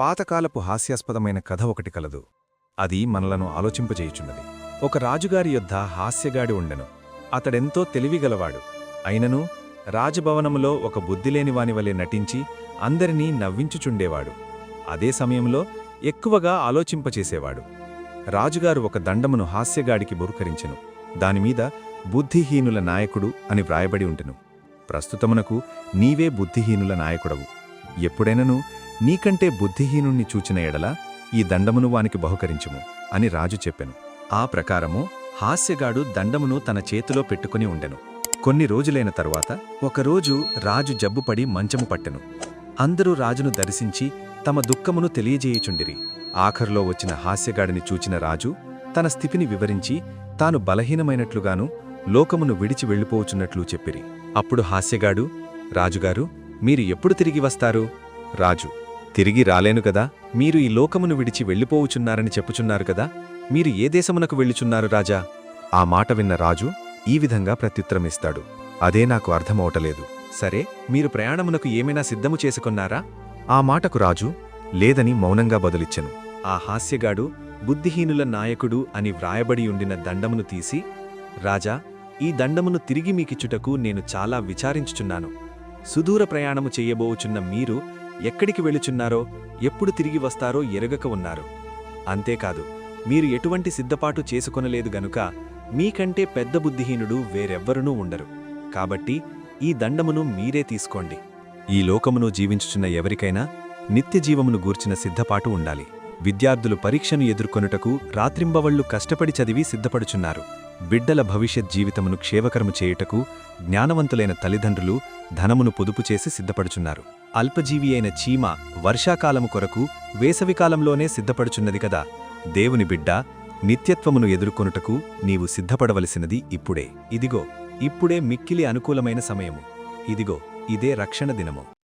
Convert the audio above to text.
పాతకాలపు హాస్యాస్పదమైన కథ ఒకటి కలదు. అది మనలను ఆలోచింపజేయుచున్నది. ఒక రాజుగారి యొద్ద హాస్యగాడి ఉండెను. అతడెంతో తెలివిగలవాడు. అయినను రాజభవనములో ఒక బుద్ధిలేనివాని వలె నటించి అందరినీ నవ్వించుచుండేవాడు. అదే సమయంలో ఎక్కువగా ఆలోచింపచేసేవాడు. రాజుగారు ఒక దండమును హాస్యగాడికి బురుకరించెను. దానిమీద బుద్ధిహీనుల నాయకుడు అని వ్రాయబడి ఉంటెను. ప్రస్తుతమునకు నీవే బుద్ధిహీనుల నాయకుడవు. ఎప్పుడైనను నీకంటే బుద్ధిహీనుణ్ణి చూచిన ఎడల ఈ దండమును వానికి బహుకరించుము అని రాజు చెప్పెను. ఆ ప్రకారము హాస్యగాడు దండమును తన చేతిలో పెట్టుకుని ఉండెను. కొన్ని రోజులైన తరువాత ఒకరోజు రాజు జబ్బుపడి మంచము పట్టెను. అందరూ రాజును దర్శించి తమ దుఃఖమును తెలియజేయుచుండిరి. ఆఖరులో వచ్చిన హాస్యగాడిని చూచిన రాజు తన స్థితిని వివరించి తాను బలహీనమైనట్లుగాను లోకమును విడిచి వెళ్ళిపోవచున్నట్లు చెప్పిరి. అప్పుడు హాస్యగాడు రాజుగారు మీరు ఎప్పుడు తిరిగి వస్తారు? రాజు తిరిగి రాలేను కదా? మీరు ఈ లోకమును విడిచి వెళ్ళిపోవుచున్నారని చెప్పుచున్నారు కదా? మీరు ఏ దేశమునకు వెళ్ళుచున్నారు రాజా? ఆ మాట విన్న రాజు ఈ విధంగా ప్రత్యుత్తరమిస్తాడు. అదే నాకు అర్థమవటలేదు. సరే మీరు ప్రయాణమునకు ఏమైనా సిద్ధము చేసుకున్నారా? ఆ మాటకు రాజు లేదని మౌనంగా బదులిచ్చెను. ఆ హాస్యగాడు బుద్ధిహీనుల నాయకుడు అని వ్రాయబడి ఉండిన దండమును తీసి రాజా ఈ దండమును తిరిగి మీకిచ్చుటకు నేను చాలా విచారించుచున్నాను. సుదూర ప్రయాణము చెయ్యబోచున్న మీరు ఎక్కడికి వెళుచున్నారో ఎప్పుడు తిరిగి వస్తారో ఎరగక ఉన్నారు. అంతేకాదు మీరు ఎటువంటి సిద్ధపాటు చేసుకొనలేదు గనుక మీకంటే పెద్ద బుద్ధిహీనుడు వేరెవ్వరునూ ఉండరు. కాబట్టి ఈ దండమును మీరే తీసుకోండి. ఈ లోకమును జీవించుచున్న ఎవరికైనా నిత్యజీవమును గూర్చిన సిద్ధపాటు ఉండాలి. విద్యార్థులు పరీక్షను ఎదుర్కొనుటకు రాత్రింబవళ్ళు కష్టపడి చదివి సిద్ధపడుచున్నారు. బిడ్డల భవిష్యత్ జీవితమును క్షేవకరము చేయుటకు జ్ఞానవంతులైన తల్లిదండ్రులు ధనమును పొదుపు చేసి సిద్ధపడుచున్నారు. అల్పజీవి అయిన చీమ వర్షాకాలము కొరకు వేసవికాలంలోనే సిద్ధపడుచున్నది కదా. దేవుని బిడ్డ నిత్యత్వమును ఎదుర్కొనుటకు నీవు సిద్ధపడవలసినది ఇప్పుడే. ఇదిగో ఇప్పుడే మిక్కిలి అనుకూలమైన సమయము. ఇదిగో ఇదే రక్షణ దినము.